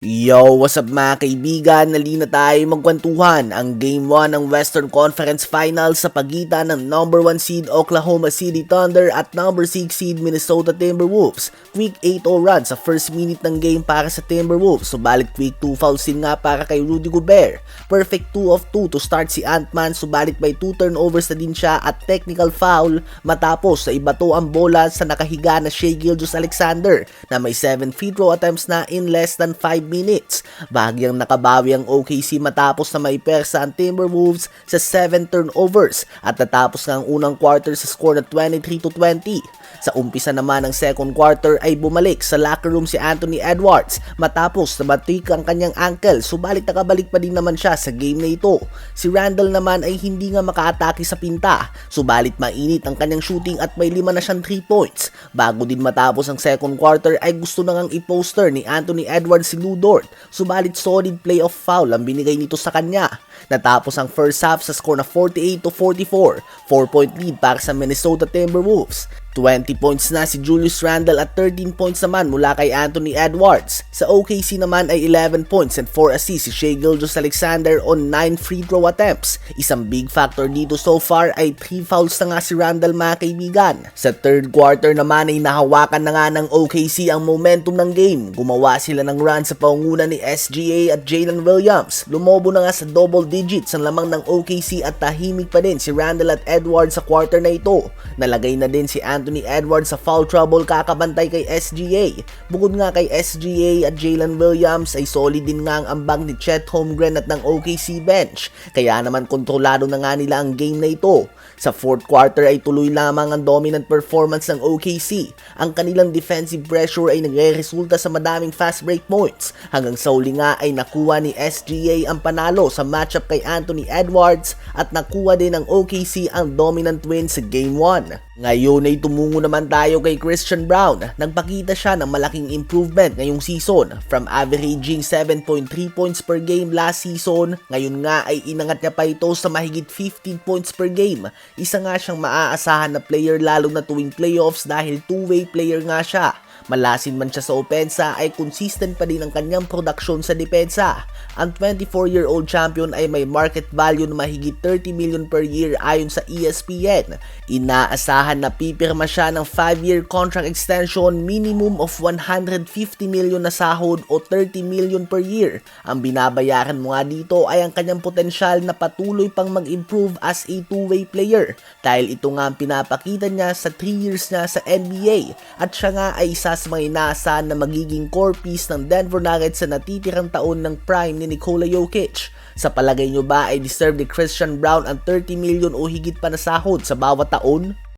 Yo, what's up mga kaibigan? Nalina tayo magkwentuhan ang Game 1 ng Western Conference Finals sa pagitan ng number 1 seed Oklahoma City Thunder at number 6 seed Minnesota Timberwolves. Quick 8-0 run sa first minute ng game para sa Timberwolves, subalit quick 2 fouls din nga para kay Rudy Gobert. Perfect 2 of 2 to start si Ant-Man, subalit may 2 turnovers na din siya at technical foul matapos sa ibato ang bola sa nakahiga na Shea Gilgeous Alexander na may 7 free throw attempts na in less than 5 minutes. Bahagyang nakabawi ang OKC matapos na maipersa ang Timberwolves sa 7 turnovers at natapos nga ang unang quarter sa score na 23 to 20. Sa umpisa naman ng second quarter ay bumalik sa locker room si Anthony Edwards matapos na matik ang kanyang ankle subalit nakabalik pa din naman siya sa game na ito. Si Randall naman ay hindi nga makaatake sa pinta subalit mainit ang kanyang shooting at may lima na siyang 3 points. Bago din matapos ang second quarter ay gusto na ngang i-poster ni Anthony Edwards si Lou Dort subalit solid play of foul ang binigay nito sa kanya. Natapos ang first half sa score na 48 to 44, 4 point lead para sa Minnesota Timberwolves. 20 points na si Julius Randle at 13 points naman mula kay Anthony Edwards. Sa OKC naman ay 11 points and 4 assists si Shea Gilgeous Alexander on 9 free throw attempts. Isang big factor dito so far ay 3 fouls na nga si Randle mga kaibigan. Sa third quarter naman ay nahawakan na nga ng OKC ang momentum ng game. Gumawa sila ng run sa paunguna ni SGA at Jalen Williams. Lumobo na nga sa double digits ang lamang ng OKC at tahimik pa din si Randle at Edwards sa quarter na ito. Nalagay na din si Anthony Edwards sa foul trouble kakabantay kay SGA. Bukod nga kay SGA at Jalen Williams ay solid din nga ang ambag ni Chet Holmgren at ng OKC bench. Kaya naman kontrolado na nga nila ang game na ito. Sa fourth quarter ay tuloy lamang ang dominant performance ng OKC. Ang kanilang defensive pressure ay nagre-resulta sa madaming fast break points. Hanggang sa uli nga ay nakuha ni SGA ang panalo sa matchup kay Anthony Edwards at nakuha din ng OKC ang dominant win sa Game 1. Ngayon ay tumungo naman tayo kay Christian Brown. Nagpakita siya ng malaking improvement ngayong season. From averaging 7.3 points per game last season, ngayon nga ay inangat niya pa ito sa mahigit 15 points per game. Isa nga siyang maaasahan na player lalo na tuwing playoffs dahil two-way player nga siya. Malasin man siya sa opensa ay consistent pa din ang kanyang produksyon sa depensa. Ang 24-year-old champion ay may market value na mahigit 30 million per year ayon sa ESPN. Inaasahan na pipirma siya ng 5-year contract extension minimum of 150 million na sahod o 30 million per year. Ang binabayaran mo nga dito ay ang kanyang potensyal na patuloy pang mag-improve as a two-way player dahil ito nga ang pinapakita niya sa 3 years niya sa NBA at siya nga ay isa sa mga inaasahan na magiging core piece ng Denver Nuggets sa natitirang taon ng prime ni Nikola Jokic. Sa palagay nyo ba ay deserve ni Christian Brown ang 30 million o higit pa na sahod sa bawat taon?